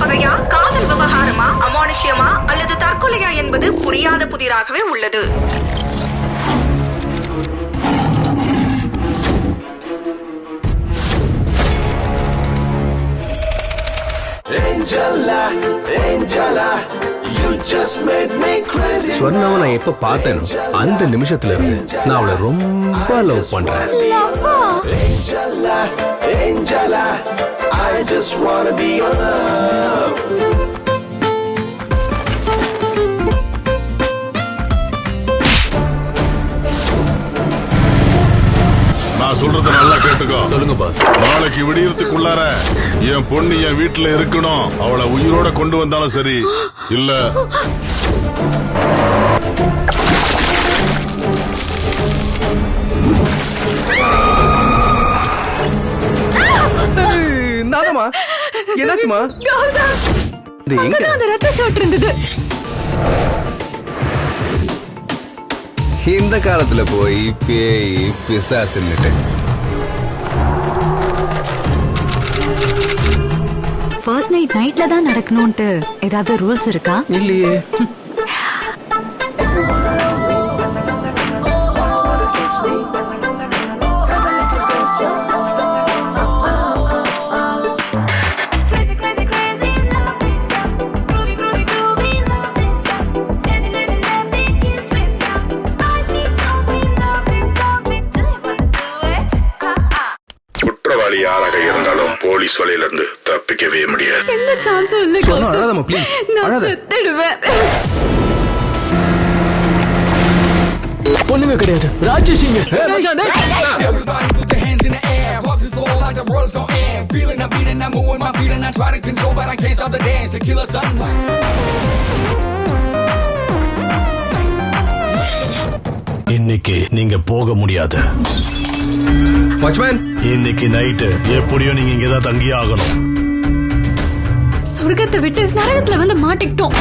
பகையா காதல் விவகாரமா அமானுஷ்யமா அல்லது தற்கொலையா என்பது புரியாத புதிராகவே உள்ளது. சொன்னவ நான் எப்ப அந்த நிமிஷத்துல இருந்து நான் அவளை ரொம்ப லவ் பண்றேன். I just wanna be your love. நான் சொல்றத நல்லா கேட்டுக்கோ. சொல்லுங்க பாஸ் நாளைக்கு விடியறதுக்குள்ளார என் பொண்ணு என் வீட்டுல இருக்கணும். அவளை உயிரோட கொண்டு வந்தாலும் சரி. இல்ல நானமா என்னாச்சுமா இது எங்க? அந்த ரத்த ஷாட் இருந்தது. இந்த காலத்துல போய் பேய் பிசாசுன்னுட்டு ஃபர்ஸ்ட் நைட் நைட்ல தான் நடக்கணும்ட்டு ஏதாவது ரூல்ஸ் இருக்கா? இல்லையே. யாராக இருந்தாலும் போலீஸ் வலையிலிருந்து தப்பிக்கவே முடியாது எந்த சான்ஸும் இல்ல சொன்னா கௌதம். அழாதம்மா, please. நான் அழாத. செத்துடுவேன் ஒண்ணுமே கிடையாது ராஜேஷ் இங்க Everybody put their hands in the air. Walk this floor like the world's gonna end. Feeling the beat and I'm moving my feet and I try to control, but I can't stop the dance. To kill a sunrise. இன்னைக்கு நீங்க போக முடியாது watchman? இன்னைக்கு night எப்படியும் நீங்க இங்கதான் தங்கியே ஆகணும் சொர்க்கத்தை விட்டு நரகத்துல வந்து மாட்டிக்கிட்டோம்.